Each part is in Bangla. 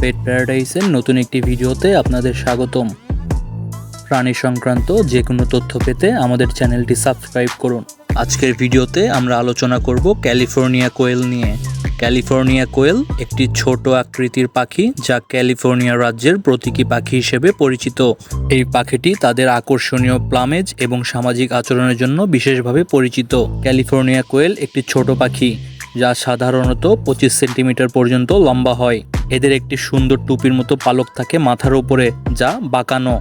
পেট প্যারাডাইসের নতুন একটি ভিডিওতে আপনাদের স্বাগতম। প্রাণী সংক্রান্ত যে কোনো তথ্য পেতে আমাদের চ্যানেলটি সাবস্ক্রাইব করুন। আজকের ভিডিওতে আমরা আলোচনা করব ক্যালিফোর্নিয়া কোয়েল নিয়ে। ক্যালিফোর্নিয়া কোয়েল একটি ছোট আকৃতির পাখি যা ক্যালিফোর্নিয়া রাজ্যের প্রতীকী পাখি হিসেবে পরিচিত। এই পাখিটি তাদের আকর্ষণীয় প্লামেজ এবং সামাজিক আচরণের জন্য বিশেষভাবে পরিচিত। ক্যালিফোর্নিয়া কোয়েল একটি ছোট পাখি যা সাধারণত পঁচিশ সেন্টিমিটার পর্যন্ত লম্বা হয়। এদের একটি সুন্দর টুপির মতো পালক থাকে মাথার উপরে, যা বাঁকানো।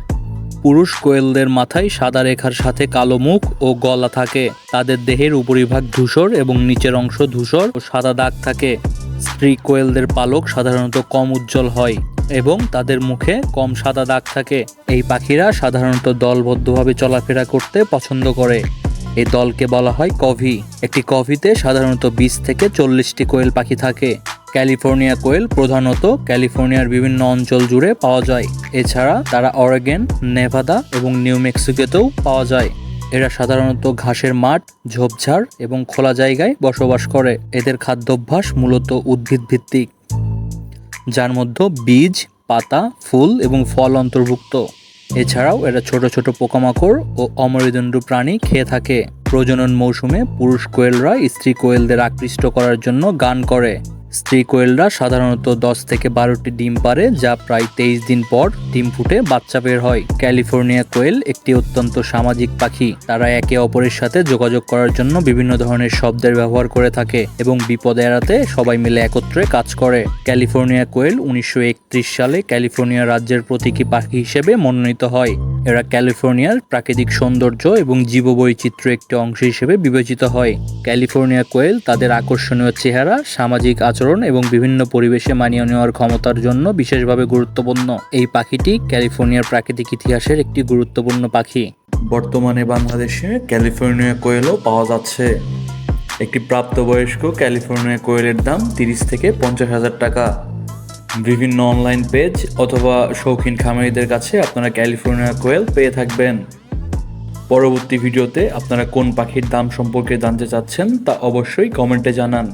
পুরুষ কোয়েলদের মাথায় সাদা রেখার সাথে কালো মুখ ও গলা থাকে। তাদের দেহের উপরিভাগ ধূসর এবং নিচের অংশ ধূসর ও সাদা দাগ থাকে। স্ত্রী কোয়েলদের পালক সাধারণত কম উজ্জ্বল হয় এবং তাদের মুখে কম সাদা দাগ থাকে। এই পাখিরা সাধারণত দলবদ্ধভাবে চলাফেরা করতে পছন্দ করে। এই দলকে বলা হয় কভি। একটি কভিতে সাধারণত বিশ থেকে চল্লিশটি কোয়েল পাখি থাকে। ক্যালিফোর্নিয়া কোয়েল প্রধানত ক্যালিফোর্নিয়ার বিভিন্ন অঞ্চল জুড়ে পাওয়া যায়। এছাড়া তারা অরেগেন, নেভাদা এবং নিউ মেক্সিকোতেও পাওয়া যায়। এরা সাধারণত ঘাসের মাঠ, ঝোপঝাড় এবং খোলা জায়গায় বসবাস করে। এদের খাদ্যাভ্যাস মূলত উদ্ভিদ ভিত্তিক যার মধ্যে বীজ, পাতা, ফুল এবং ফল অন্তর্ভুক্ত। এছাড়াও এরা ছোট ছোট পোকামাকড় ও অমরিদণ্ড প্রাণী খেয়ে থাকে। প্রজনন মৌসুমে পুরুষ কোয়েলরা স্ত্রী কোয়েলদের আকৃষ্ট করার জন্য গান করে। স্ত্রী কোয়েলরা সাধারণত দশ থেকে বারোটি ডিম পারে, যা প্রায় তেইশ দিন পর ডিম ফুটে বাচ্চা বের হয়। ক্যালিফোর্নিয়া কোয়েল একটি অত্যন্ত সামাজিক পাখি। তারা একে অপরের সাথে যোগাযোগ করার জন্য বিভিন্ন ধরনের শব্দের ব্যবহার করে থাকে এবং বিপদ এড়াতে সবাই মিলে একত্রে কাজ করে। ক্যালিফোর্নিয়া কোয়েল উনিশশো একত্রিশ সালে ক্যালিফোর্নিয়া রাজ্যের প্রতীকী পাখি হিসেবে মনোনীত হয়। এরা ক্যালিফোর্নিয়ার প্রাকৃতিক সৌন্দর্য এবং জীববৈচিত্র্য একটি অংশ হিসেবে বিবেচিত হয়। ক্যালিফোর্নিয়া কোয়েল তাদের আকর্ষণীয় চেহারা, সামাজিক আচরণ এবং বিভিন্ন পরিবেশে মানিয়ে নেওয়ার ক্ষমতার জন্য বিশেষভাবে গুরুত্বপূর্ণ। এই পাখিটি ক্যালিফোর্নিয়ার প্রাকৃতিক ইতিহাসের একটি গুরুত্বপূর্ণ পাখি। বর্তমানে বাংলাদেশে ক্যালিফোর্নিয়া কোয়েলও পাওয়া যাচ্ছে। একটি প্রাপ্তবয়স্ক ক্যালিফোর্নিয়া কোয়েলের দাম তিরিশ থেকে পঞ্চাশ হাজার টাকা। বিভিন্ন অনলাইন পেজ অথবা শৌখিন খামারিদের কাছে আপনারা ক্যালিফোর্নিয়া কোয়েল পেয়ে থাকবেন। পরবর্তী ভিডিওতে আপনারা কোন পাখির দাম সম্পর্কে জানতে চাচ্ছেন তা অবশ্যই কমেন্টে জানান।